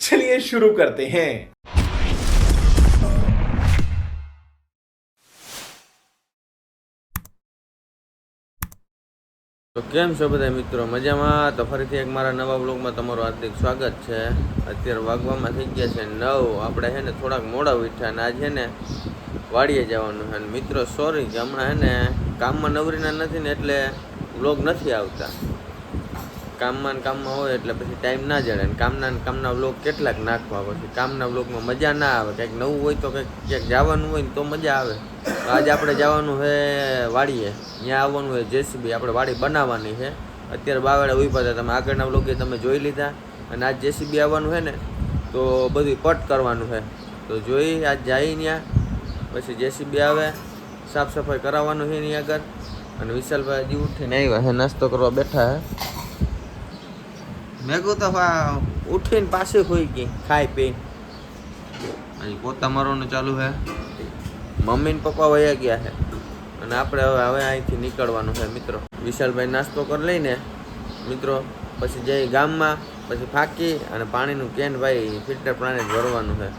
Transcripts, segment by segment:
चलिए शुरू करते हैं તો કેમ છો બધા મિત્રો મજામાં તો ફરીથી એક મારા નવા બ્લોગમાં તમારું હાર્દિક સ્વાગત છે અત્યારે વાગવામાં થઈ ગયા છે નવ આપણે છે ને થોડાક મોડા ઉઠ્યા અને આજ છે ને વાડીએ જવાનું છે અને મિત્રો સોરી કે હમણાં છે ને કામમાં નવરીના નથી ને એટલે બ્લોગ નથી આવતા કામમાં ને કામમાં હોય એટલે પછી ટાઈમ ના જડે અને કામના ને કામના બ્લોગ કેટલાક નાખવા પછી કામના બ્લોગમાં મજા ના આવે. કંઈક નવું હોય તો કંઈક ક્યાંક જવાનું હોય ને તો મજા આવે. આજે આપણે જવાનું છે વાડીએ. ત્યાં આવવાનું હોય જેસીબી. આપણે વાડી બનાવવાની છે અત્યારે બાવડા ઊભા હતા તમે આગળના બ્લોગે તમે જોઈ લીધા. અને આજ જેસીબી આવવાનું છે ને, તો બધું પટ કરવાનું છે તો જોઈ, આજ જાય ત્યાં પછી જેસીબી આવે. સાફ સફાઈ કરાવવાનું છે એની આગળ. અને વિશાલભાઈ હજી ઉઠીને આવ્યા છે નાસ્તો કરવા બેઠા છે મેં તો હા ઉઠીને પાસે હોઈ ગઈ, ખાઈ પી અહીં પોતા મારવાનું ચાલુ છે મમ્મી ને પપ્પા વયા ગયા છે અને આપણે હવે હવે અહીંથી નીકળવાનું છે મિત્રો. વિશાલભાઈ નાસ્તો કરી લઈને, મિત્રો, પછી જઈ ગામમાં, પછી ફાંકી અને પાણીનું કેન ભાઈ ફિલ્ટર પાણી ભરવાનું છે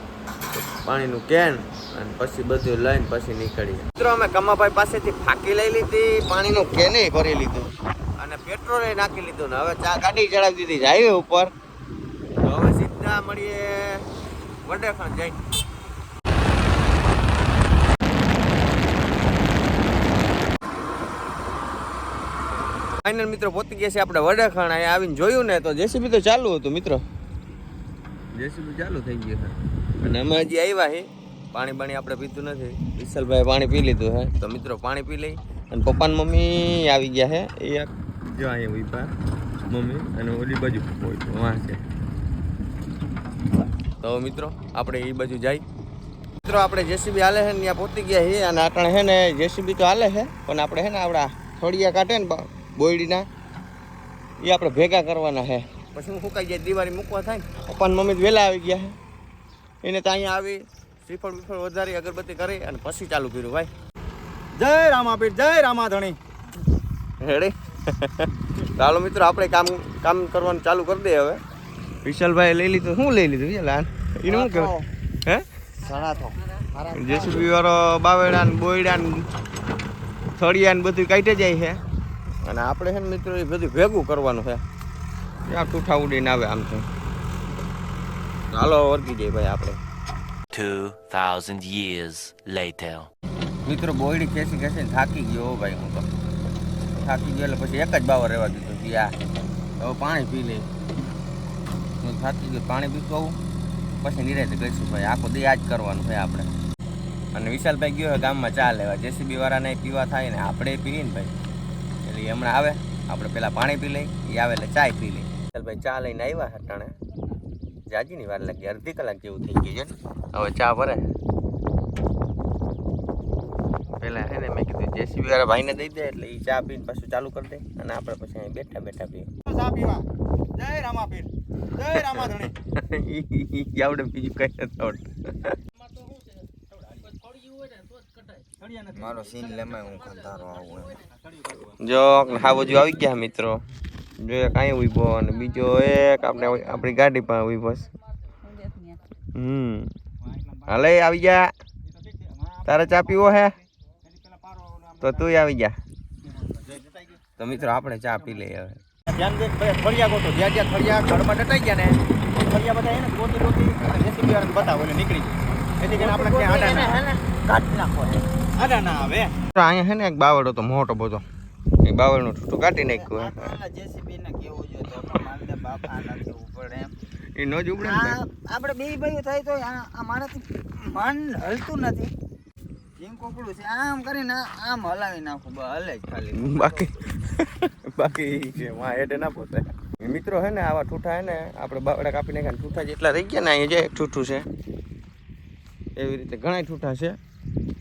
પાણીનું કેન અને પછી બધું લઈને પછી નીકળીએ. મિત્રો, અમે કમાભાઈ પાસેથી ફાંકી લઈ લીધી, પાણીનું કેને ભરી લીધું. અને પેટ્રોલ નાખી લીધું ને. હવે ચા ગાડી ચડાવી દીધી છે હાઈવે ઉપર. તો હવે સીધા મળીએ વડેખણ જઈ. ફાઇનલ મિત્રો પોતી ગયા છે આપણે વડેખણ અહીંયા આવીને જોયું ને તો જેસીબી તો ચાલુ હતું મિત્રો. જેસીબી ચાલુ થઈ ગયું છે. અને અમે હજી આવ્યા છે પાણી બાણી આપણે પીતું નથી. વિશાલભાઈ પાણી પી લીધું છે. તો મિત્રો પાણી પી લઈ. અને પપ્પા મમ્મી આવી ગયા છે. એ જો અહીંયા ઊભા મમ્મી અને ઓલી બાજુ. વાં છે. તો મિત્રો, આપણે એ બાજુ જાય. મિત્રો, આપણે જેસીબી હાલે છે ને, ત્યાં પહોંચી ગયા છીએ અને આપણે છે ને, જેસીબી તો હાલે છે, પણ આપણે છે ને, આપણા થોડિયા કાઢે ને બોયડીના એ આપણે ભેગા કરવાના છે. પછી હું સુકાઈ જાય, દિવાળી મૂકવા થાય પપ્પાને મમ્મી વહેલા આવી ગયા છે. એને તો અહીંયા આવી, શ્રીફળ બીફળ વધારી, અગરબત્તી કરી અને પછી ચાલુ કર્યું, ભાઈ. જય રામાપીર, જય રામાધણી. રેડી ચાલો મિત્રો આપણે કામ કામ કરવાનું ચાલુ કરી દઈએ હવે. વિશાલભાઈ લઈ લીધું. શું લઈ લીધું વિશાલ? એનું શું કહેવાય? હે? જેસીબી વાળો બાવેડા ને બોયડા ને થળિયા ને બધું કાઢી જાય છે. અને આપણે છે ને મિત્રો એ બધું ભેગું કરવાનું છે. ક્યાં ઠૂઠા ઉડીને આવે આમ તો. હાલો વર્ગી જાય ભાઈ આપણે. 2,000 years later. મિત્રો બોયડી કેસી કેસી થાકી ગયો હો ભાઈ હું તો. થાકી ગયો એટલે પછી એક જ બાવર રહેવા દીધો કે આ હવે પાણી પી લઈ હું થાકી ગયો, પાણી પીતું આવું પછી નિરાતે કરીશું ભાઈ. આખો દી આ જ કરવાનું ભાઈ આપણે. અને વિશાલભાઈ ગયો ગામમાં ચા લેવા. જેસીબી વાળાને પીવા થાય ને આપણે પીએ ને ભાઈ. એટલે હમણાં આવે. આપણે પહેલાં પાણી પી લઈ એ આવે એટલે ચાય પી લઈ વિશાલભાઈ ચા લઈને આવ્યા હટાણે જાજીની વાર લાગી. અડધી કલાક જેવું થઈ ગયું છે. હવે ચા ભરે પેલા હે ને મેં કીધું જેસીબી વાળા ભાઈને દઈ દે એટલે એ ચા પીને પાછું ચાલુ કરી દે અને આપણે પછી અહીં બેઠા બેઠા પીએ. ચા પીવા. જય રામાપીર. જય રામાધણી. ઈ આવડે બીજું કઈ નથી આવડતું. મારો સીન લેમાં હું આવું જો હા બાજુ આવી ગયા મિત્રો. જો એક અહીં ઊભો અને બીજો એક આપણે આપણી ગાડી પાસે ઊભો છે. હમ. હાલે આવી ગયા. તારે ચા પીવો હે? તો તું આવી જા. તો મિત્રો આપણે ચા પી લઈએ હવે. ધ્યાન દે ફળિયા ગોતો. જ્યાં જ્યાં ફળિયા ઘરમાં ડટાઈ ગયા ને ફળિયા બધા એને ગોતી ગોતી જેસીબી વાળાને બતાવો એટલે નીકળી જાય. એથી કરીને આપણે ક્યાં આડા ના કાઢ નાખો આડા ના આવે. તો અહીંયા છે ને એક બાવળ હતો મોટો બધો. એ બાવળનું ઠૂઠું કાઢી નાખ્યું જેસીબી ને કેવું જોઈએ બાપ ઉપર એમ. એ ન જ ઉબડે આ આપણે બે ભાઈઓ થાય તો આ મારાથી મન હલતું નથી. કોકડું છે, આમ કરીને આમ હલાવી નાખું હલે જ ખાલી. બાકી બાકી છે માં હેઠે ના પોતે. મિત્રો હે ને, આવા ઠૂઠા હે ને આપણે બાવડા કાપી નાખ્યા ઠૂઠા જેટલા રહી ગયા ને, અહીંયા જે એક છે. એવી રીતે ઘણા ઠૂઠા છે.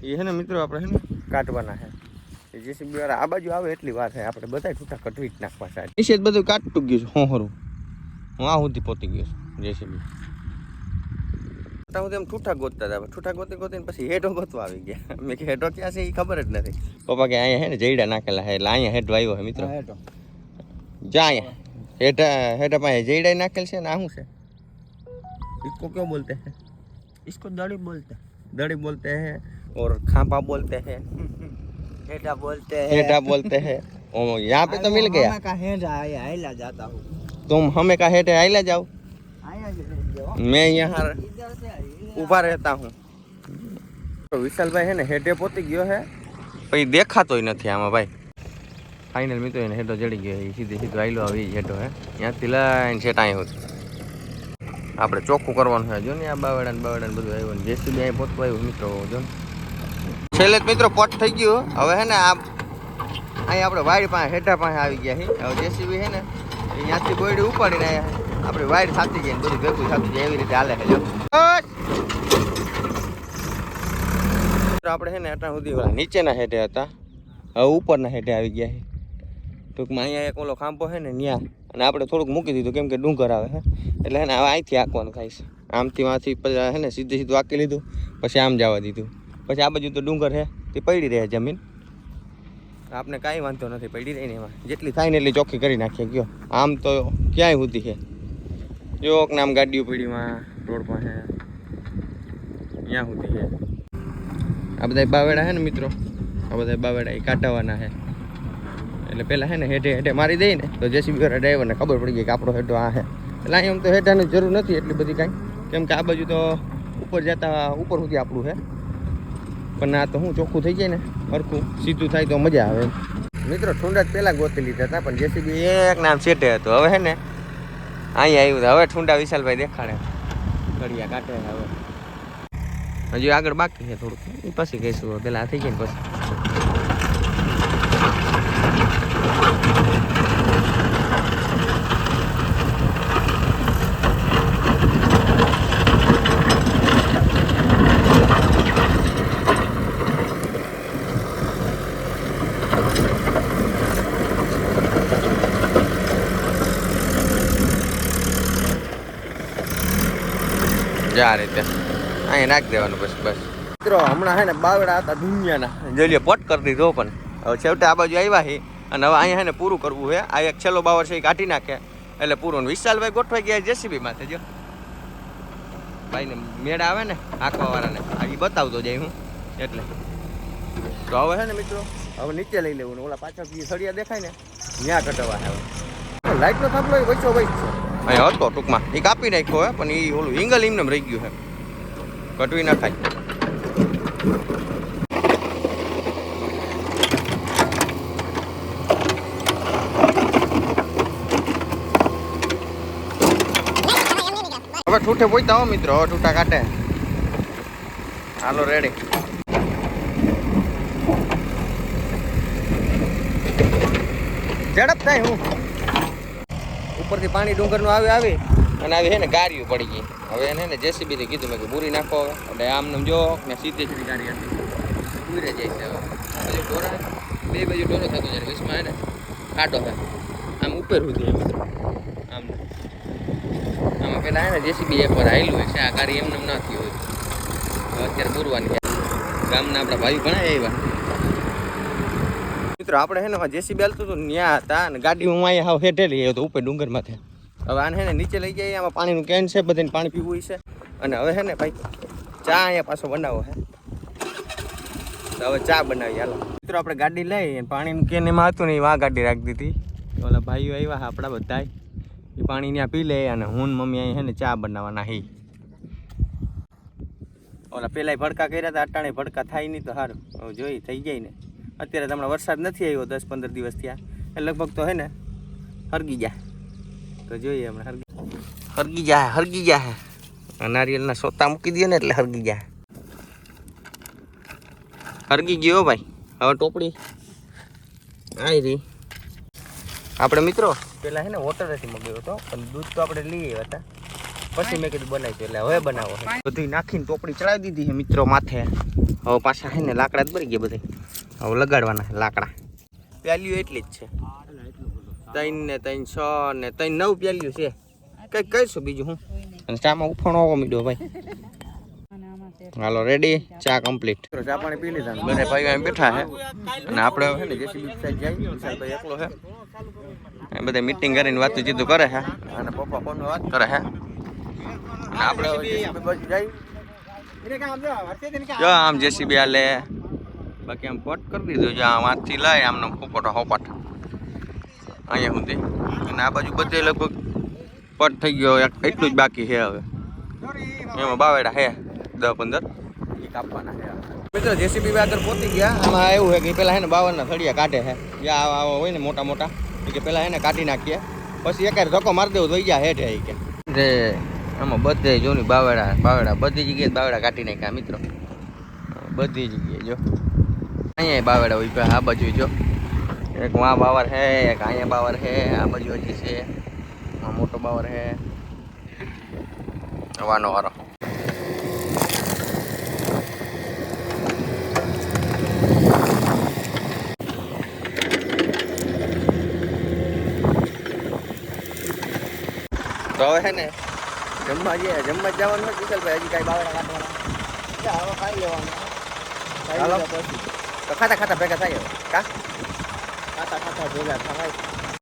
એ હે ને મિત્રો આપણે હે ને કાઢવાના છે જેસીબી વાળા આ બાજુ આવે એટલી વાર છે આપણે બધા ઠૂઠા કટવી જ નાખવા સાહેબ જ બધું કાટતું ગયું છે, હોહરું. હું આ સુધી પહોંચી ગયો છું, જેસીબી. હતા હું તેમ ઠૂઠા ગોતતા હતા ઠૂઠા ગોતી ગોતીને પછી હેઠો ગોતવા આવી ગયા મેં કે હેઠો ક્યાં છે એ ખબર જ નથી પપ્પા કે અહીંયા હે ને જઈડા નાખેલા છે એટલે અહીંયા હેઠો આવ્યો છે મિત્રો જા અહીંયા હેઠા હેઠા પાસે જઈડા નાખેલ છે ને આ શું છે इसको क्यों बोलते हैं इसको दड़ी बोलते दड़ी बोलते हैं और खापा बोलते हैं हेडा बोलते हेठा बोलते हैं ओ यहाँ पे तो मिल गया का हेडा आया आइला जाता हूँ तुम हमें का हेठे आइला जाओ आया जाओ मैं यहाँ इधर से आइए। ઊભા રહેતા હું. વિશાલભાઈ હે ને હેઠે પોતી ગયો હે. પછી દેખાતોય નથી આમાં ભાઈ. ફાઇનલ મિત્રો એને હેઠો જડી ગયો એ સીધે સીધો આયલો આવી હેઠો હે. ત્યાંથી લાઈન છે અહીં સુધી. આપણે ચોખ્ખું કરવાનું છે, જો ને આ બાવડા ને બાવડા બધું આવ્યું ને જેસીબી અહીં પહોંચવા આવ્યું મિત્રો, જો છેલ્લે મિત્રો પોટ થઈ ગયું. હવે હે ને આ અહીં આપણે વાયર પાસે હેઠા પાસે આવી ગયા છે હવે જેસીબી છે ને ત્યાંથી બોયડી ઉપાડીને અહીંયા આપણે વાયર સાચી ને બધું ભેગું સાચી જાય એવી રીતે હાલે છે જો આપણે છે ને અત્યાર સુધી નીચેના હેઠે હતા. હવે ઉપરના હેઠે આવી ગયા છે. ટૂંકમાં અહીંયા એક ઓલો ખાંભો છે ને ત્યાં. અને આપણે થોડુંક મૂકી દીધું, કેમ કે ડુંગર આવે છે. એટલે એને હવે અહીંથી આંકવાનું ખાઈશ આમથી માંથી પછી છે ને સીધું સીધું આંકી લીધું, પછી આમ જવા દીધું. પછી આ બાજુ તો ડુંગર છે, તે પડી રહે જમીન. આપણે કાંઈ વાંધો નથી, પડી રહી ને એમાં. જેટલી થાય ને એટલી ચોખ્ખી કરી નાખીએ ગયો આમ તો ક્યાંય સુધી છે. જોક નામ ગાડીઓ પડીમાં રોડ પાસે ત્યાં સુધી છે. આ બધા બાવેડા હે ને મિત્રો? આ બધા બાવેડા એ કાઢવાના છે એટલે પહેલાં હે ને હેઠે હેઠે મારી દઈ ને, તો જેસીબી વાળા ડ્રાઈવરને ખબર પડી ગઈ કે આપણો હેઠો આ છે એટલે અહીં આમ તો હેઠાની જરૂર નથી એટલી બધી કાંઈ. કેમ કે આ બાજુ તો ઉપર જતા ઉપર સુધી આપણું છે પણ આ તો હું ચોખ્ખું થઈ જાય ને, હરખું, સીધું થાય તો મજા આવે મિત્રો ઠુંડા જ પહેલાં ગોતી લીધા હતા, પણ જેસીબી એક નામ સેટે હતો. હવે હે ને, અહીંયા આવ્યું હવે ઠુંડા વિશાલભાઈ દેખાડે. ઘડિયા કાંઠે હવે. હજી આગળ બાકી છે થોડુંક એ પછી કહીશું પેલા આ થઈ જાય ને પછી જા આ રીતે અહીંયા નાખી દેવાનું બસ બસ. મિત્રો, હમણાં હે ને બાવડા હતા દુનિયાના. જોઈ પોટ કરી દીધો પણ. હવે છેવટે આ બાજુ આવ્યા છે અને હવે અહીંયા હે ને પૂરું કરવું છે આ એક છેલ્લો બાવર છે, એ કાઢી નાખે. એટલે પૂરું. વિશાલભાઈ ગોઠવાઈ ગયા જેસીબી માથે, જો. ભાઈને મેળ આવે ને આંકવા વાળાને આ એ બતાવતો જાય હું. એટલે. તો હવે છે ને મિત્રો, હવે નીચે લઈ લેવું ઓલા પાછળ જે સળિયા દેખાય ને, ત્યાં કટવા હવે લાઈટનો થાંભલો એ વચ્ચો વચ છે. અહીં હતો ટૂંકમાં. એ કાપી નાખ્યો હે, પણ એ ઓલું ઇંગલ એમને રહી ગયું છે કટવી નાખાય હવે ઠૂઠે પોઈતા હો મિત્રો હવે ઠૂઠા કાઢે હાલો રેડી ઝડપ થાય હું. ઉપરથી પાણી ડુંગરનું આવે આવી અને આવી હે ને ગાર્યું પડી ગઈ. હવે એને ને જેસીબી થી કીધું મેં કે પૂરી નાખો હવે. આમ નામ જો ને સીધી સીધી ગાડી હતી પૂરે જાય છે હવે. બાજુ ડોરા બે બાજુ ડોરો થતો જાય વિશમાં એને કાઢો થાય. આમ ઉપર સુધી મિત્રો આમ. આમાં પેલા એને જેસીબી એક વાર આવેલું હોય છે. આ ગાડી એમને એમ નથી હોય. અત્યારે પૂરવાની ગામના આપણા ભાઈ ઘણા એવા મિત્રો, આપણે હે ને જેસીબી હાલતું હતું ત્યાં હતા અને ગાડી હું અહીંયા હાવ હેઠેલી આવ્યો તો ઉપર ડુંગરમાંથી. હવે આને ને નીચે લઈ જઈએ, આમાં પાણીનું કેન છે, બધાને પાણી પીવું છે. અને હવે છે ને ભાઈ, ચા અહીંયા પાછો બનાવો હે. તો હવે ચા બનાવી હાલો. મિત્રો, આપણે ગાડી લઈ પાણીનું કેન એમાં હતું ને, એ આ ગાડી રાખી દીધી. ઓલા ભાઈઓ આવ્યા આપણા બધા એ પાણી ત્યાં પી લે અને હું મમ્મી અહીં હેને ચા બનાવવાના હી. ઓલા પેલા ભડકા કર્યા હતા, અટાણે ભડકા થાય નહીં તો સારું. જોઈ, થઈ જાય ને. અત્યારે હમણાં વરસાદ નથી આવ્યો દસ પંદર દિવસ થયા. લગભગ તો હે ને, હરગી જાય તો જોઈએ હમણાં હરગી હરગી જાય હરગી જાય આ નારિયેલના સોતા મૂકી દઈએ ને એટલે હરગી જાય હરગી ગયો ભાઈ. હવે ટોપડી આવી રહી. આપણે મિત્રો, પેલા હે ને વોટરેથી મગાવ્યો હતો, પણ દૂધ તો આપણે લઈ આવ્યા હતા. પછી મેં કીધું બનાવી એટલે હવે બનાવો બધી નાખીને ટોપડી ચડાવી દીધી છે મિત્રો માથે. હવે પાછા હે ને લાકડા જ ભરી ગયા બધા હવે લગાડવાના લાકડા. પ્યાલીઓ એટલી જ છે. ત્રણ ને ત્રણ છ ને ત્રણ નવ પેલ્યું છે. કઈ કહીશું બીજું હું? અને ચામાં ઉફાણો આવવા મીડ્યો ભાઈ. હાલો રેડી ચા કમ્પ્લીટ ચા પાણી પી લીધા. બધા ભાઈ અહીં બેઠા છે. અને આપણે હવે ને જેસી જેસીબી સાઈડ જાય વિશાલભાઈ એકલો છે. એ બધા મીટિંગ કરીને વાતું ચીધું કરે છે. અને પપ્પા ફોન વાત કરે છે. અને આપણે હવે બાજુ એને આમ જો, આમ જેસીબી આ લે બાકી આમ પટ કરી દીધું. જો આમ હાથથી લાય આમનો પોપટો હોપટ. અહીંયા સુધી. અને આ બાજુ બધે લગભગ પટ થઈ ગયો એટલું જ બાકી છે હવે. એમાં બાવેડા હે દસ પંદર. એ કાપવાના છે મિત્રો જેસીબી આગળ પહોંચી ગયા. આમાં એવું છે કે પેલા હે ને બાવનના થળિયા કાઢે છે. જ્યાં આવા હોય ને મોટા મોટા કે પેલા એને કાઢી નાખીએ. પછી એકાદ ધક્કો મારી દેવું થઈ ગયા હેઠે કે. જે આમાં બધે જો ને બાવેડા બાવડા બધી જગ્યાએ બાવડા કાઢી નાખ્યા મિત્રો. બધી જગ્યાએ જો. અહીંયા બાવેડા હોય આ બાજુ જો. એક વાં બાવર હે એક અહીંયા બાવર હે આ બાજુ હજી છે. આ મોટો બાવર છે વાનો વારો તો હવે છે ને જમવા જઈએ જમવા જવાનું કુશલભાઈ હજી કાંઈ બાવડા કાઢવાના હવે ખાઈ લેવાનું. તો ખાતા ખાતા ભેગા થાય. કા? ખાતા ખાતા ભેગા થવાય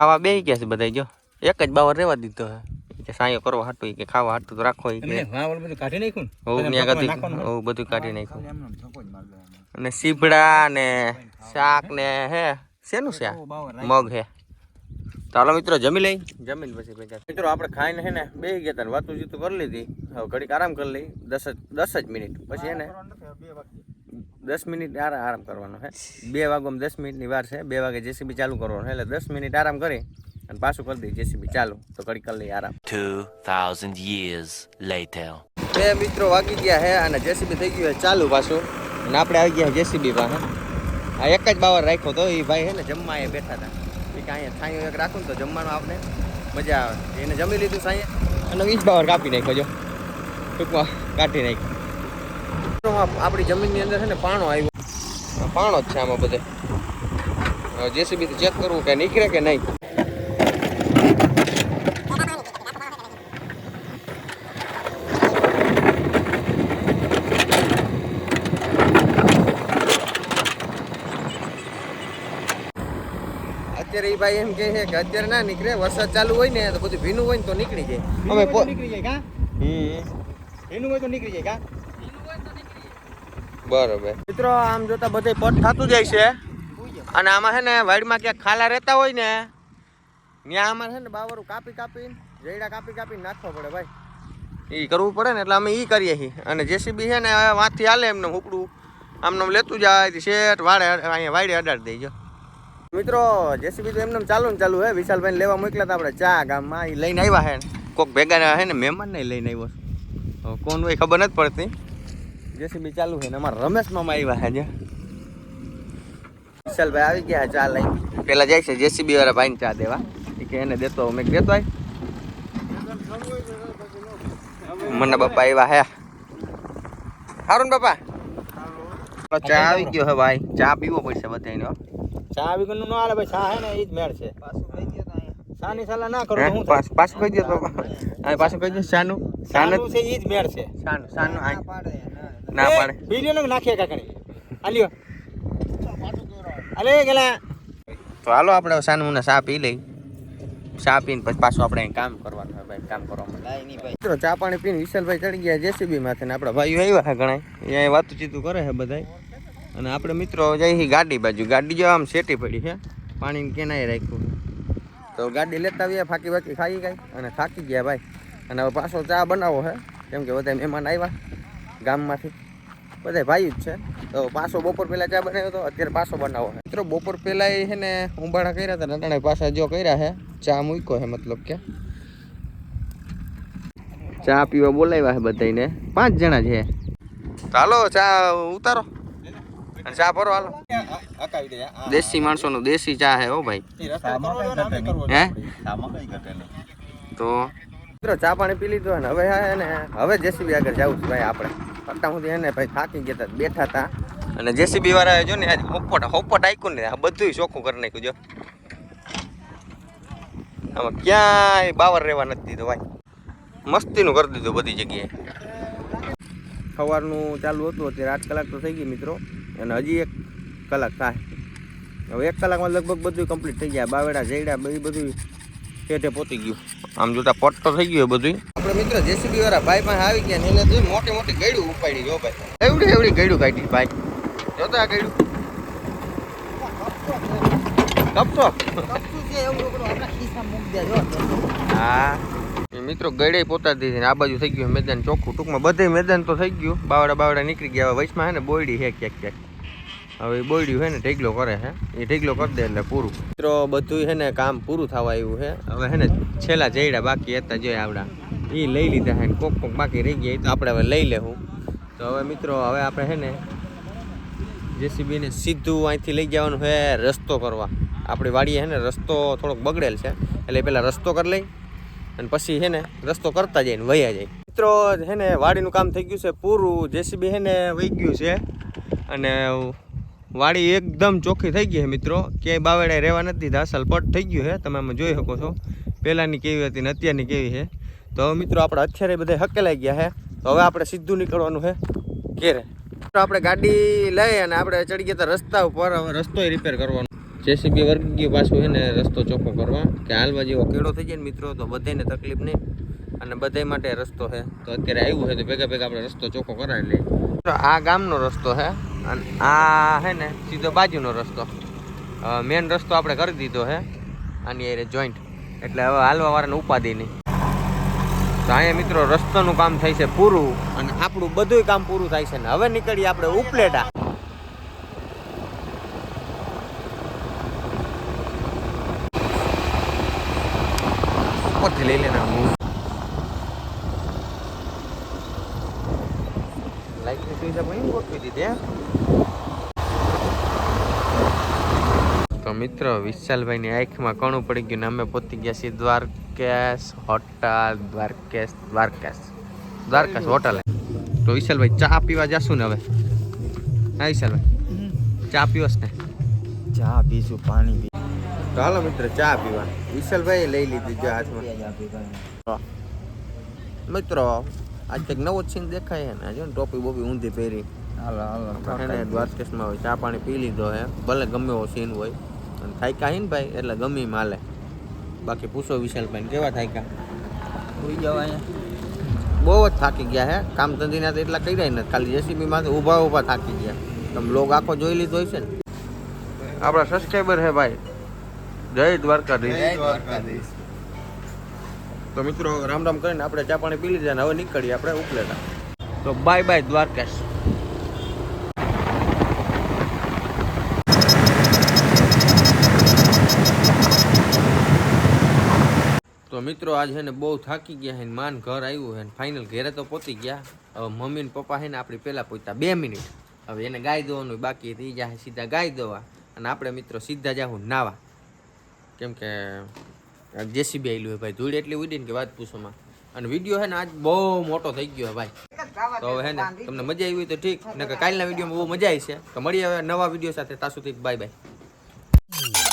આવા બે ગયા છે બધા જો. એક જ બાવર રહેવા દીધો હે કે સાયો કરવા હાટું કે ખાવા હાટું તો રાખો કે. બધું કાઢી નાખ્યું ને? હોવ બધા કાઢી હોવ બધું કાઢી નાખ્યું. અને સીભડા ને શાક ને હે શેનું છે આ? બહુ મગ હે. ચાલો મિત્રો જમી લઈ? જમીન પછી ભેગા. મિત્રો આપણે ખાઈને હે ને બે ગયા હતા વાતું જીતું કરી લીધી. હવે ઘડીક આરામ કરી લઈ. દસ જ દસ જ મિનિટ. પછી હે ને. દસ મિનિટ આરા- આરામ કરવાનો છે બે વાગવામાં દસ મિનિટની વાર છે. બે વાગે જેસીબી ચાલુ કરવાનું એટલે દસ મિનિટ આરામ કરી અને પાછું કરી દઈએ જેસીબી ચાલુ. તો કડી કરી લઈએ આરામ. ટુ થાઉઝન્ડ યર્સ લેટર બે મિત્રો વાગી ગયા છે અને જેસીબી થઈ ગયું છે ચાલુ પાછું. અને આપણે આવી ગયા જેસીબી પાસે આ એક જ બાવર રાખ્યો તો એ ભાઈ છે ને જમવા એ બેઠા હતા એ કે અહીંયા છાંયો એક રાખું તો જમવાનું આપણે મજા આવે. એને જમી લીધું છાંયે અને વીજ બાવર કાપી નાખ્યો જો. ટૂંકમાં કાઢી નાખ્યો. આપણી જમીનની અંદર છે ને પાણો આવ્યો. પાણો જ છે આમાં બધે. જેસીબી ચેક કરવું કે નીકળે કે નહીં. અત્યારે એ ભાઈ એમ કહે છે કે અત્યારે ના નીકળે વરસાદ ચાલુ હોય ને તો બધું ભીનું હોય ને તો નીકળી જાય. અમે નીકળી જાય કા? હમ. ભીનું હોય તો નીકળી જાય કાં? બરોબર. મિત્રો, આમ જોતા બધે પટ થતું જાય છે. અને આમાં છે ને, વાડીમાં ક્યાંક ખાલા રહેતા હોય ને, ત્યાં આમાં છે ને બાવરું કાપી કાપીને જૈડા કાપી કાપીને નાખવા પડે ભાઈ. એ કરવું પડે ને એટલે અમે એ કરીએ છીએ. અને જેસીબી છે ને વાંથી હાલે એમને ઉપડું આમને લેતું જાય શેઠ વાડે અહીંયા વાડે અડાડી દેજો મિત્રો, જેસીબી તો એમને ચાલુ ને ચાલુ હે. વિશાલભાઈ લેવા મોકલ્યા હતા આપણે ચા ગામમાં એ લઈને આવ્યા હે કોક ભેગા હે ને મહેમાન નહીં લઈને આવ્યો. કોણ હોય ખબર નથી પડતી. જેસીબી ચાલુ છે ને અમારા રમેશ મામા આવ્યા છે જે. વિશાલભાઈ આવી ગયા ચા લઈ. પેલા જાય છે જેસીબી વાળા ભાઈને ચા દેવા. કે એને દેતો મેં દેતો આય મને બાપા આવ્યા હે. હારું ને બાપા? ચા આવી ગયો હે ભાઈ. ચા પીવો પડશે બધાને ચા આવી ગયો ન આલે ભાઈ ચા હે ને એ જ મેળ છે. પાછું ખાઈ ગયો તો અહીંયા. ચાની સલાહ ના કરો હું? પાછ- કહી દો તો પાછું કહી દે. શાનું? શાનું છે ઈ જ મેળ છે. શાનું શાનું આ પાડે, ના. પાડે. બીજો ને નાખીએ કાકણી. આલ્યો અલે ગેલા. તો હાલો આપણે સાનું ને ચા પી લઈ. ચા પીને પછી પાછું આપણે કામ કરવાનું હોય ભાઈ. કામ કરવા. મિત્રો ચા પાણી પીને વિશાલભાઈ ચડી ગયા જેસીબી માથે ને આપણા ભાઈઓ આવ્યા છે ઘણા. અહીંયા વાતચીતું કરે છે બધાય. અને આપણે મિત્રો જઈ ગાડી બાજુ. ગાડી જો આમ શેટી પડી છે. પાણી કેનાય રાખ્યું તો ગાડી લેતા આવીએ ફાકી બાકી ખાઈ ગઈ અને થાકી ગયા ભાઈ. અને હવે પાછો ચા બનાવો છે. કેમ કે બધા મહેમાન આવ્યા ગામમાંથી. બધા ભાઈ જ છે. તો પાછો બપોર પહેલા ચા બનાવ્યો હતો અત્યારે પાછો બનાવો છે. મિત્રો બપોર પહેલાં એ છે ને ઉંબાડા કર્યા હતા નટાણે પાછા જો કર્યા છે ચા મૂક્યો છે મતલબ કે. ચા પીવા બોલાવ્યા છે બધાને પાંચ જણા છે. ચાલો ચા ઉતારો. ચા ભરો હાલો. દેશી માણસોનું દેશી ચા હે હો ભાઈ. હે? તો મિત્રો ચા પાણી પી લીધું હવે હવે જેસીબી આગળ જવું છે ભાઈ આપણે. અત્યાર સુધી એને ભાઈ થાકી ગયા હતા બેઠા હતા અને જેસીબી વાળા જો ને આજ હોપટ હોપટ આઈકું ને આ બધું ચોખ્ખું કરી નાખ્યું જો. આમાં ક્યાંય બાવર રહેવા નથી દીધો ભાઈ. મસ્તીનું કરી દીધું બધી જગ્યાએ. સવારનું ચાલુ હતું અત્યારે આઠ કલાક તો થઈ ગઈ મિત્રો અને હજી એક કલાક થાય. હવે એક કલાકમાં લગભગ બધું કમ્પ્લીટ થઈ ગયા બાવેડા જૈડા બધી બધું પેટે પોતી ગયું. આમ જોતા પટ તો થઈ ગયું બધું આપણે મિત્રો જેસીબી વાળા ભાઈ પાસે આવી ગયા ને એને જોઈ મોટી મોટી ગયડું ઉપાડી જો ભાઈ. એવડી એવડી ગયડું કાઢી ભાઈ. જોતા આ ગયડું હા. મિત્રો ગળે પોતા દીધી આ બાજુ થઈ ગયું મેદાન ચોખ્ખું. ટૂંકમાં બધે મેદાન તો થઈ ગયું. બાવડા બાવડા નીકળી ગયા વચમાં હે ને બોયડી હે ક્યાંક ક્યાંક. હવે બોયડી હે ને ઢેગલો કરે હે એ ઢેગલો કરી દે એટલે પૂરું. મિત્રો બધું હે ને કામ પૂરું થવા આવ્યું છે. હવે હે ને, છેલ્લા જઈડા બાકી હતા જોઈએ આવડા. એ લઈ લીધા હે ને, કોક કોક બાકી રહી ગયા. તો આપણે હવે લઈ લેવું તો હવે મિત્રો, હવે આપણે હે ને, જેસીબી ને સીધું અહીંથી લઈ જવાનું છે રસ્તો કરવા. આપણી વાડીએ છે ને, રસ્તો થોડોક બગડેલ છે. એટલે પહેલાં રસ્તો કરી લઈ અને પછી છે ને, રસ્તો કરતા જાય ને વયા જાય. મિત્રો, છે ને, વાડીનું કામ થઈ ગયું છે પૂરું. જેસીબી છે ને વહી ગયું છે. અને વાડી એકદમ ચોખ્ખી થઈ ગઈ છે મિત્રો. ક્યાંય બાવેડા રહેવા નથી દીધા પટ થઈ ગયું છે. તમે આમાં જોઈ શકો છો. પહેલાંની કેવી હતી ને અત્યારની કેવી છે. તો મિત્રો આપણે અત્યારે બધા હકેલાઈ ગયા છે. તો હવે આપણે સીધું નીકળવાનું છે ઘેરે. તો આપણે ગાડી લઈ અને આપણે ચડી ગયા રસ્તા ઉપર. હવે રસ્તો રિપેર કરવાનો. જેસીબી વર્ગી ગયું પાછું છે ને રસ્તો ચોખ્ખો કરવા. કે હાલમાં જેવો કેળો થઈ જાય ને મિત્રો, તો બધાને તકલીફ નહીં. અને બધા માટે રસ્તો છે. તો અત્યારે આવ્યું છે તો ભેગા ભેગા આપણે રસ્તો ચોખ્ખો કરાવી લઈએ. આ ગામનો રસ્તો છે. અને આ છે ને, સીધો બાજુનો રસ્તો. મેન રસ્તો આપણે કરી દીધો છે આની અરે જોઈન્ટ એટલે હવે હાલવા વાળાને ઉપાધિ નહીં. તો અહીંયા મિત્રો રસ્તાનું કામ થાય છે પૂરું અને આપણું બધું કામ પૂરું થાય છે ને હવે નીકળીએ આપણે ઉપલેટા. ઉપરથી લઈ લેના હું લાઈટની સુવિધા પણ ગોઠવી દીધી તો મિત્રો વિશાલભાઈની આંખમાં કણું પડી ગયું ને અમે પહોંચી ગયા છીએ દ્વારકેશ હોટલ દ્વારકેશ દ્વારકેશ દ્વારકેશ હોટલ. તો વિશાલભાઈ ચા પીવા જશું ને હવે? હા વિશાલભાઈ? ચા પીવસ ને? ચા પીશું પાણી પી. તો હાલો મિત્ર ચા પીવા વિશાલભાઈ લઈ લીધી જો હાથમાં. મિત્રો આજ કંઈક નવો સીન દેખાય છે ને. જો ટોપી બોપી ઊંધી પહેરી. હાલો હાલો એને દ્વારકેશમાં હોય ચા પાણી પી લીધો હે. ભલે ગમે એવો સીન હોય. અને થાયકા હે ને ભાઈ એટલે ગમે માલે બાકી પૂછો વિશાલભાઈ કેવા થાયકા? સુઈ જાવ અહીંયા. બહુ જ થાકી ગયા હે. કામ ધંધીના તો એટલા કર્યા ને ખાલી જેસીબી માં ઊભા ઊભા થાકી ગયા. તમે લોગ આખો જોઈ લીધો હોય છે ને? આપણા સબસ્ક્રાઈબર હે ભાઈ. જય દ્વારકાધીશ. તો મિત્રો, રામ રામ કરીને આપણે ચા પાણી પી લીધા ને હવે નીકળીએ આપણે ઉપલેટા. તો બાય બાય દ્વારકેશ. તો મિત્રો આજ છે ને બહુ થાકી ગયા ને માન ઘર આવ્યું છે ફાઇનલ ઘેરે તો પહોંચી ગયા. હવે મમ્મી ને પપ્પા છે ને આપણી પહેલાં પહોંચ્યા બે મિનિટ. હવે એને ગાય દેવાનું બાકી રહી જાય સીધા ગાય દેવા. અને આપણે મિત્રો સીધા જાહું નાવા. કેમ કે જેસીબી આવેલું હોય ભાઈ, ધૂળ એટલી ઉડી ને કે વાત પૂછોમાં અને વીડિયો હે ને આજ બહુ મોટો થઈ ગયો ભાઈ. તો હે ને, તમને મજા આવી હોય તો ઠીક ને કાલના વિડીયોમાં બહુ મજા આવી છે. તો મળીએ હવે નવા વીડિયો સાથે, ત્યાં સુધી બાય બાય